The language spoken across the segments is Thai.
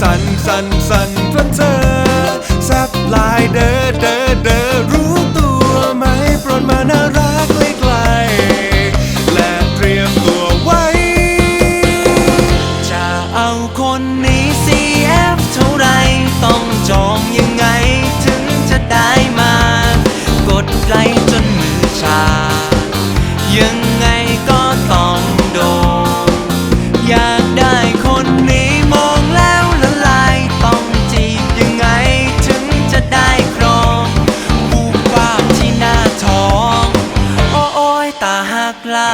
สั่นสั่นสั่นเพราะเธอแซบลายเด้อเด้อเด้อรู้ตัวไหมโปรดมาน่ารักใกล้ๆและเตรียมตัวไว้ จะเอาคนนี้ CF เท่าไรต้องจองยังไง ถึงจะได้มา กดไลค์จนมือชา ยังไงก็ต้อง ลา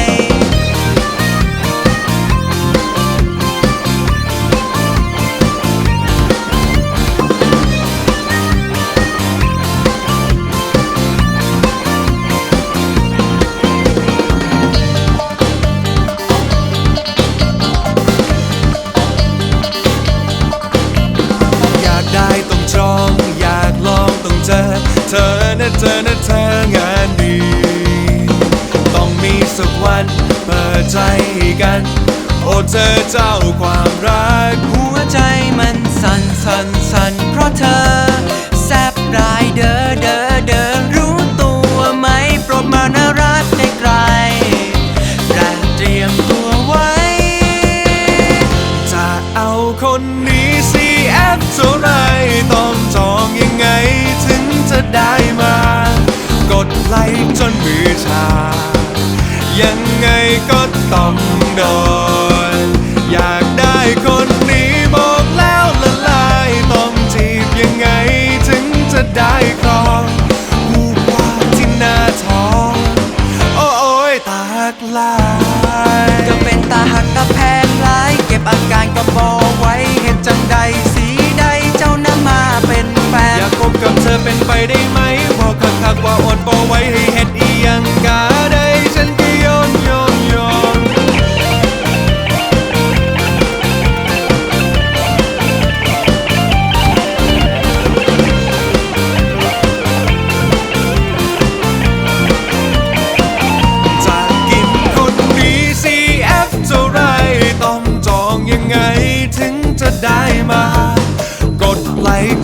ยอยากได้ต้องจองอยากลองต้องเจอ เธอนะเธอนะเธองานดี วัน เปิดใจกัน โอ้เธอเจ้าความรัก หัวใจมันสั่นสั่นสั่นเพราะเธอ แซบรายเดอเดอเดอรู้ตัวไหมปรดมาน่ารักไกลๆและเตรียมตัวไว้ จะเอาคนนี้ CF เท่าไรต้องจองยังไงถึงจะได้มา กดไลค์จนมือชา ยังไงก็ต้องโดนอยากได้คนนี้บอกแล้วละลายต้องจีบยังไงถึงจะได้ครองหูกว่าที่หน้าท้องโอ้โอยตาหักลายก็เป็นตาหักตาแพงลายเก็บอาการก็บอก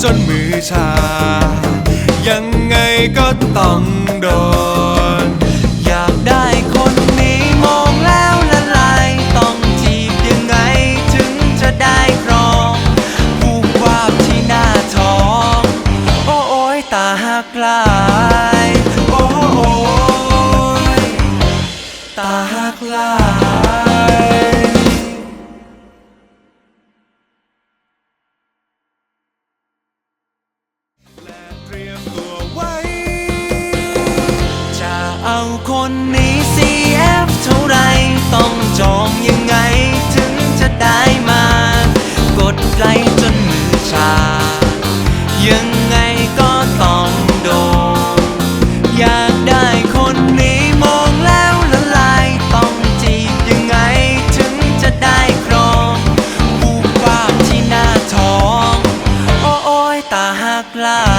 จนมือชา ยังไงก็ต้องโดน อยากได้คนนี้มองแล้วละลาย ต้องจีบยังไงถึงจะได้ครองผูกวาบที่หน้าท้อง โอ้โอยตาหักลาย โอ้โอยตาหักลาย คนนี้ CF เท่าไรต้องจองยังไงถึงจะได้มา กดไลค์จนมือชา ยังไงก็ต้องโดน อยากได้คนนี้มองแล้วละลาย ต้องจีบยังไงถึงจะได้ครองผูกภาที่หน้าท้อง โอ้ยตาหักลา